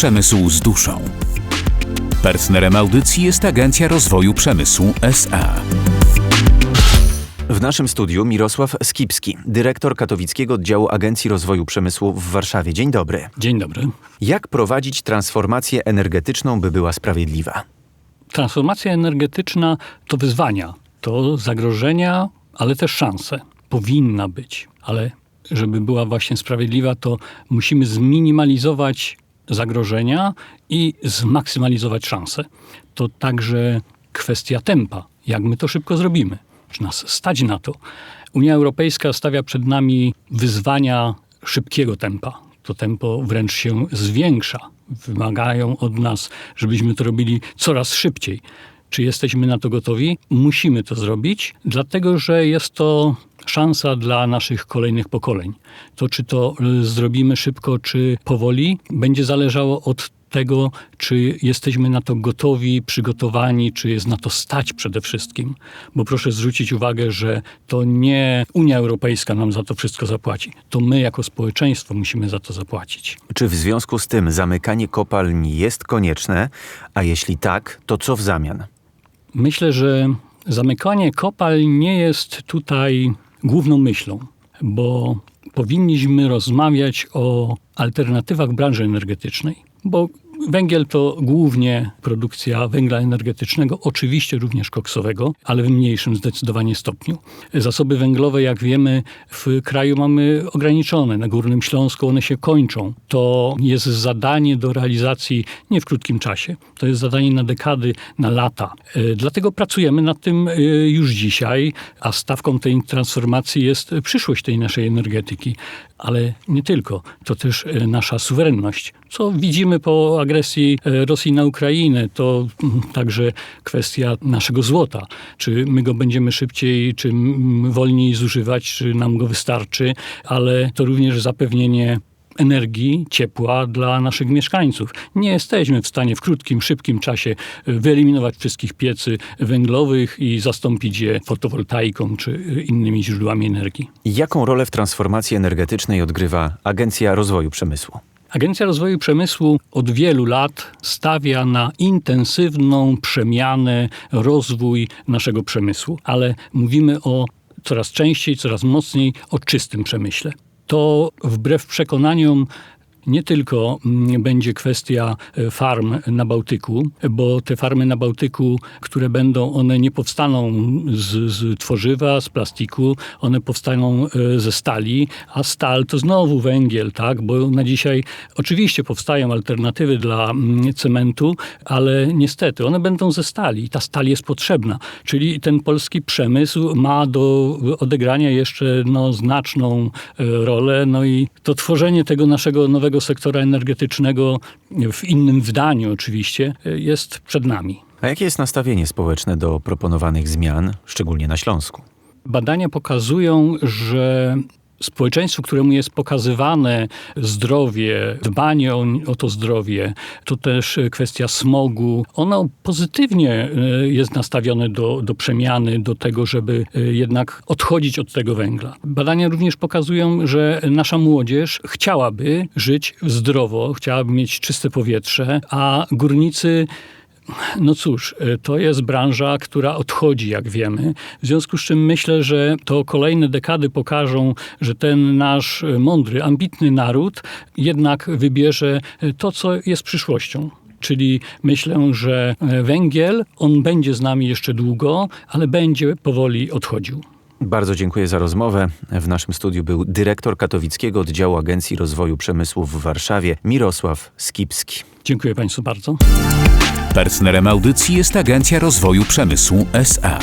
przemysłu z duszą. Partnerem audycji jest Agencja Rozwoju Przemysłu SA. W naszym studiu Mirosław Skipski, dyrektor katowickiego oddziału Agencji Rozwoju Przemysłu w Warszawie. Dzień dobry. Dzień dobry. Jak prowadzić transformację energetyczną, by była sprawiedliwa? Transformacja energetyczna to wyzwania, to zagrożenia, ale też szanse. Powinna być, ale żeby była właśnie sprawiedliwa, to musimy zminimalizować zagrożenia i zmaksymalizować szanse. To także kwestia tempa. Jak my to szybko zrobimy? Czy nas stać na to? Unia Europejska stawia przed nami wyzwania szybkiego tempa. To tempo wręcz się zwiększa. Wymagają od nas, żebyśmy to robili coraz szybciej. Czy jesteśmy na to gotowi? Musimy to zrobić, dlatego że jest to szansa dla naszych kolejnych pokoleń. To, czy to y, zrobimy szybko, czy powoli, będzie zależało od tego, czy jesteśmy na to gotowi, przygotowani, czy jest na to stać przede wszystkim. Bo proszę zwrócić uwagę, że to nie Unia Europejska nam za to wszystko zapłaci. To my jako społeczeństwo musimy za to zapłacić. Czy w związku z tym zamykanie kopalni jest konieczne, a jeśli tak, to co w zamian? Myślę, że zamykanie kopalń nie jest tutaj główną myślą, bo powinniśmy rozmawiać o alternatywach branży energetycznej, bo Węgiel to głównie produkcja węgla energetycznego, oczywiście również koksowego, ale w mniejszym zdecydowanie stopniu. Zasoby węglowe, jak wiemy, w kraju mamy ograniczone. Na Górnym Śląsku one się kończą. To jest zadanie do realizacji nie w krótkim czasie. To jest zadanie na dekady, na lata. E, dlatego pracujemy nad tym e, już dzisiaj, a stawką tej transformacji jest przyszłość tej naszej energetyki. Ale nie tylko. To też e, nasza suwerenność. Co widzimy po agresji e, Rosji na Ukrainę, to mm, także kwestia naszego złota. Czy my go będziemy szybciej, czy wolniej zużywać, czy nam go wystarczy, ale to również zapewnienie energii, ciepła dla naszych mieszkańców. Nie jesteśmy w stanie w krótkim, szybkim czasie e, wyeliminować wszystkich piecy węglowych i zastąpić je fotowoltaiką czy innymi źródłami energii. Jaką rolę w transformacji energetycznej odgrywa Agencja Rozwoju Przemysłu? Agencja Rozwoju Przemysłu od wielu lat stawia na intensywną przemianę, rozwój naszego przemysłu, ale mówimy o coraz częściej, coraz mocniej o czystym przemyśle. To wbrew przekonaniom nie tylko mm, będzie kwestia e, farm na Bałtyku, bo te farmy na Bałtyku, które będą, one nie powstaną z, z tworzywa, z plastiku, one powstaną e, ze stali, a stal to znowu węgiel, tak? Bo na dzisiaj oczywiście powstają alternatywy dla mm, cementu, ale niestety one będą ze stali i ta stal jest potrzebna. Czyli ten polski przemysł ma do odegrania jeszcze no, znaczną e, rolę, no i to tworzenie tego naszego nowego sektora energetycznego w innym wydaniu oczywiście jest przed nami. A jakie jest nastawienie społeczne do proponowanych zmian, szczególnie na Śląsku? Badania pokazują, że społeczeństwu, któremu jest pokazywane zdrowie, dbanie o, o, to zdrowie, to też kwestia smogu, ono pozytywnie e, jest nastawione do, do przemiany, do tego, żeby e, jednak odchodzić od tego węgla. Badania również pokazują, że nasza młodzież chciałaby żyć zdrowo, chciałaby mieć czyste powietrze, a górnicy no cóż, e, to jest branża, która odchodzi, jak wiemy. W związku z czym myślę, że to kolejne dekady pokażą, że ten nasz e, mądry, ambitny naród jednak wybierze e, to, co jest przyszłością. Czyli myślę, że węgiel, on będzie z nami jeszcze długo, ale będzie powoli odchodził. Bardzo dziękuję za rozmowę. W naszym studiu był dyrektor katowickiego oddziału Agencji Rozwoju Przemysłu w Warszawie, Mirosław Skipski. Dziękuję Państwu bardzo. Partnerem audycji jest Agencja Rozwoju Przemysłu SA.